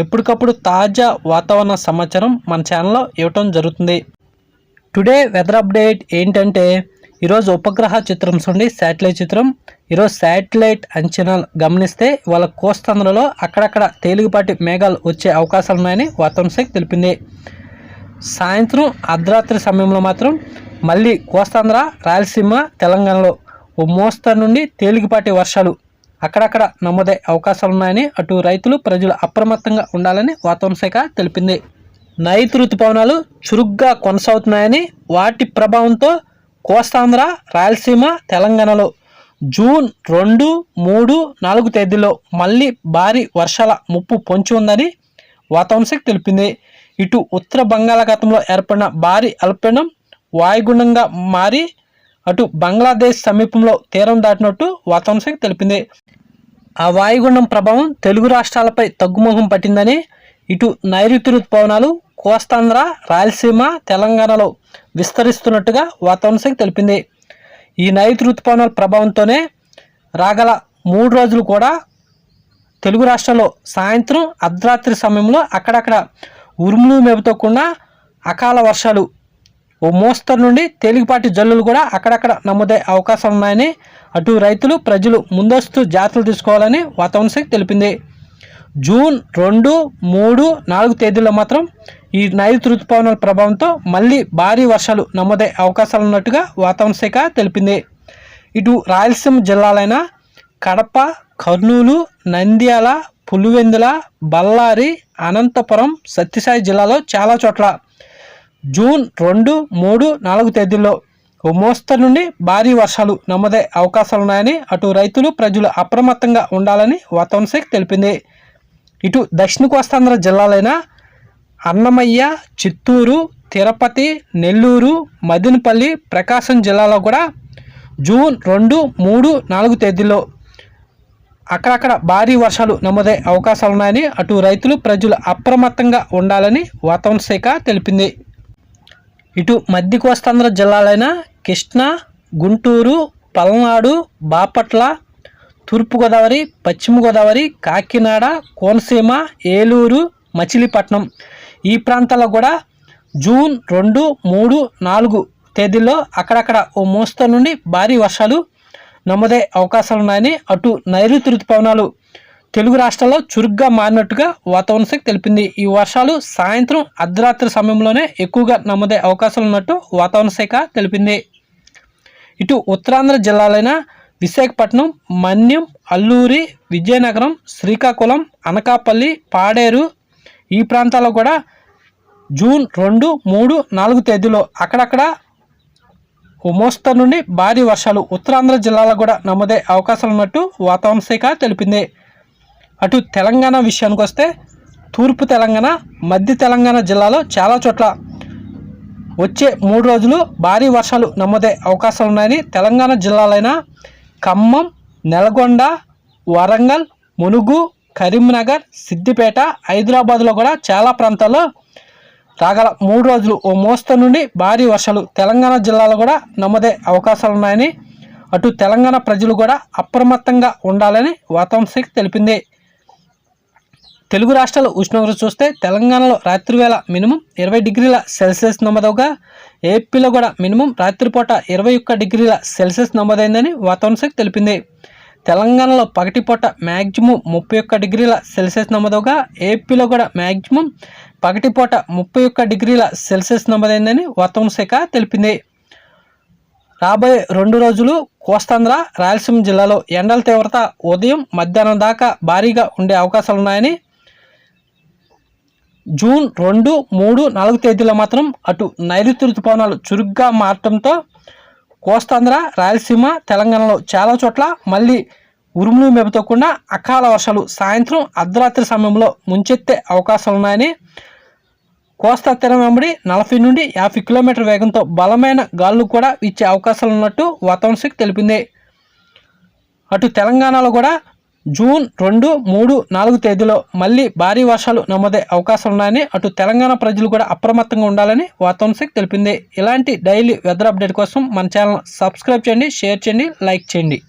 ఎప్పటికప్పుడు తాజా వాతావరణ సమాచారం మన ఛానల్లో ఇవ్వటం జరుగుతుంది. టుడే వెదర్ అప్డేట్ ఏంటంటే ఈరోజు ఉపగ్రహ చిత్రం నుండి శాటిలైట్ చిత్రం. ఈరోజు శాటిలైట్ అంచనాలు గమనిస్తే వాళ్ళ కోస్తాంధ్రలో అక్కడక్కడ తేలికపాటి మేఘాలు వచ్చే అవకాశాలు ఉన్నాయని వాతావరణ శాఖ తెలిపింది. సాయంత్రం అర్ధరాత్రి సమయంలో మాత్రం మళ్ళీ కోస్తాంధ్ర రాయలసీమ తెలంగాణలో ఓ మోస్తరు నుండి తేలికపాటి వర్షాలు అక్కడక్కడ నమోదే అవకాశాలు ఉన్నాయని అటు రైతులు ప్రజలు అప్రమత్తంగా ఉండాలని వాతావరణ శాఖ తెలిపింది. నైరుతి ఋతుపవనాలు చురుగ్గా కొనసాగుతున్నాయని వాటి ప్రభావంతో కోస్తాంధ్ర రాయలసీమ తెలంగాణలో జూన్ రెండు మూడు నాలుగు తేదీలో మళ్ళీ భారీ వర్షాల ముప్పు పొంచి ఉందని వాతావరణ శాఖ తెలిపింది. ఇటు ఉత్తర బంగాళాఖాతంలో ఏర్పడిన భారీ అల్పీడనం వాయుగుండంగా మారి అటు బంగ్లాదేశ్ సమీపంలో తీరం దాటినట్టు వాతావరణ శాఖ తెలిపింది. ఆ వాయుగుండం ప్రభావం తెలుగు రాష్ట్రాలపై తగ్గుముఖం పట్టిందని ఇటు నైరుతి ఋతుపవనాలు కోస్తాంధ్ర రాయలసీమ తెలంగాణలో విస్తరిస్తున్నట్టుగా వాతావరణ శాఖ తెలిపింది. ఈ నైరుతి ఋతుపవనాల ప్రభావంతోనే రాగల మూడు రోజులు కూడా తెలుగు రాష్ట్రంలో సాయంత్రం అర్ధరాత్రి సమయంలో అక్కడక్కడ ఉరుములు మెరుపుతోకుండా అకాల వర్షాలు ఓ మోస్తరు నుండి తేలికపాటి జల్లులు కూడా అక్కడక్కడ నమోదయ్యే అవకాశం ఉన్నాయని అటు రైతులు ప్రజలు ముందస్తు జాగ్రత్తలు తీసుకోవాలని వాతావరణ శాఖ తెలిపింది. జూన్ రెండు మూడు నాలుగు తేదీల్లో మాత్రం ఈ నైరుతి ఋతుపవనాల ప్రభావంతో మళ్ళీ భారీ వర్షాలు నమోదయ్యే అవకాశాలు ఉన్నట్టుగా వాతావరణ శాఖ తెలిపింది. ఇటు రాయలసీమ జిల్లాలైన కడప కర్నూలు నంద్యాల పులివెందుల బళ్ళారి అనంతపురం సత్యసాయి జిల్లాలో చాలా చోట్ల జూన్ రెండు మూడు నాలుగు తేదీల్లో ఓ మోస్తరు నుండి భారీ వర్షాలు నమోదే అవకాశాలున్నాయని అటు రైతులు ప్రజలు అప్రమత్తంగా ఉండాలని వాతావరణ శాఖ తెలిపింది. ఇటు దక్షిణ కోస్తాంధ్ర జిల్లాలైన అన్నమయ్య చిత్తూరు తిరుపతి నెల్లూరు మదినపల్లి ప్రకాశం జిల్లాలో కూడా జూన్ రెండు మూడు నాలుగు తేదీల్లో అక్కడక్కడ భారీ వర్షాలు నమోదే అవకాశాలున్నాయని అటు రైతులు ప్రజలు అప్రమత్తంగా ఉండాలని వాతావరణ శాఖ తెలిపింది. ఇటు మధ్య కోస్తాంధ్ర జిల్లాలైన కృష్ణా గుంటూరు పల్నాడు బాపట్ల తూర్పుగోదావరి పశ్చిమ గోదావరి కాకినాడ కోనసీమ ఏలూరు మచిలీపట్నం. ఈ ప్రాంతాల్లో కూడా జూన్ రెండు మూడు నాలుగు తేదీల్లో అక్కడక్కడ ఓ మోస్తరు నుండి భారీ వర్షాలు నమోదే అవకాశాలున్నాయని అటు నైరుతి ఋతుపవనాలు తెలుగు రాష్ట్రాల్లో చురుగ్గా మారినట్టుగా వాతావరణ శాఖ తెలిపింది. ఈ వర్షాలు సాయంత్రం అర్ధరాత్రి సమయంలోనే ఎక్కువగా నమోదే అవకాశాలు ఉన్నట్టు వాతావరణ శాఖ తెలిపింది. ఇటు ఉత్తరాంధ్ర జిల్లాలైన విశాఖపట్నం మన్యం అల్లూరి విజయనగరం శ్రీకాకుళం అనకాపల్లి పాడేరు ఈ ప్రాంతాల్లో కూడా జూన్ రెండు మూడు నాలుగు తేదీలో అక్కడక్కడ మోస్తరు నుండి భారీ వర్షాలు ఉత్తరాంధ్ర జిల్లాలో కూడా నమోదే అవకాశాలు ఉన్నట్టు వాతావరణ శాఖ తెలిపింది. అటు తెలంగాణ విషయానికి వస్తే తూర్పు తెలంగాణ మధ్య తెలంగాణ జిల్లాలో చాలా చోట్ల వచ్చే మూడు రోజులు భారీ వర్షాలు నమోదే అవకాశాలు ఉన్నాయని తెలంగాణ జిల్లాలైన ఖమ్మం నల్గొండ వరంగల్ మునుగు కరీంనగర్ సిద్దిపేట హైదరాబాద్లో కూడా చాలా ప్రాంతాల్లో రాగల మూడు రోజులు ఓ మోస్తరు నుండి భారీ వర్షాలు తెలంగాణ జిల్లాలో కూడా నమోదే అవకాశాలు ఉన్నాయని అటు తెలంగాణ ప్రజలు కూడా అప్రమత్తంగా ఉండాలని వాతావరణ శాఖ తెలిపింది. తెలుగు రాష్ట్రాల ఉష్ణోగ్రత చూస్తే తెలంగాణలో రాత్రి వేళ మినిమం ఇరవై డిగ్రీల సెల్సియస్ నమోదవగా ఏపీలో కూడా మినిమం రాత్రిపూట ఇరవై ఒక్క డిగ్రీల సెల్సియస్ నమోదైందని వాతావరణ శాఖ తెలిపింది. తెలంగాణలో పగటిపూట మ్యాక్సిమం ముప్పై ఒక్క డిగ్రీల సెల్సియస్ నమోదవగా ఏపీలో కూడా మ్యాక్సిమం పగటిపూట ముప్పై ఒక్క డిగ్రీల సెల్సియస్ నమోదైందని వాతావరణ శాఖ తెలిపింది. రాబోయే రెండు రోజులు కోస్తాంధ్ర రాయలసీమ జిల్లాలో ఎండల తీవ్రత ఉదయం మధ్యాహ్నం దాకా భారీగా ఉండే అవకాశాలున్నాయని జూన్ రెండు మూడు నాలుగు తేదీలో మాత్రం అటు నైరుతి ఋతుపవనాలు చురుగ్గా మారటంతో కోస్తాంధ్ర రాయలసీమ తెలంగాణలో చాలా చోట్ల మళ్ళీ ఉరుములు మెరుపుతో కూడిన అకాల వర్షాలు సాయంత్రం అర్ధరాత్రి సమయంలో ముంచెత్తే అవకాశాలు ఉన్నాయని కోస్తా తీరం వెంబడి నలభై నుండి యాభై కిలోమీటర్ వేగంతో బలమైన గాలులు కూడా ఇచ్చే అవకాశాలు ఉన్నట్టు వాతావరణ శాఖ తెలిపింది. అటు తెలంగాణలో కూడా జూన్ రెండు మూడు నాలుగు తేదీలో మళ్ళీ భారీ వర్షాలు నమోదే అవకాశం ఉన్నాయని అటు తెలంగాణ ప్రజలు కూడా అప్రమత్తంగా ఉండాలని వాతావరణ తెలిపింది. ఇలాంటి డైలీ వెదర్ అప్డేట్ కోసం మన ఛానల్ సబ్స్క్రైబ్ చేయండి షేర్ చేయండి లైక్ చేయండి.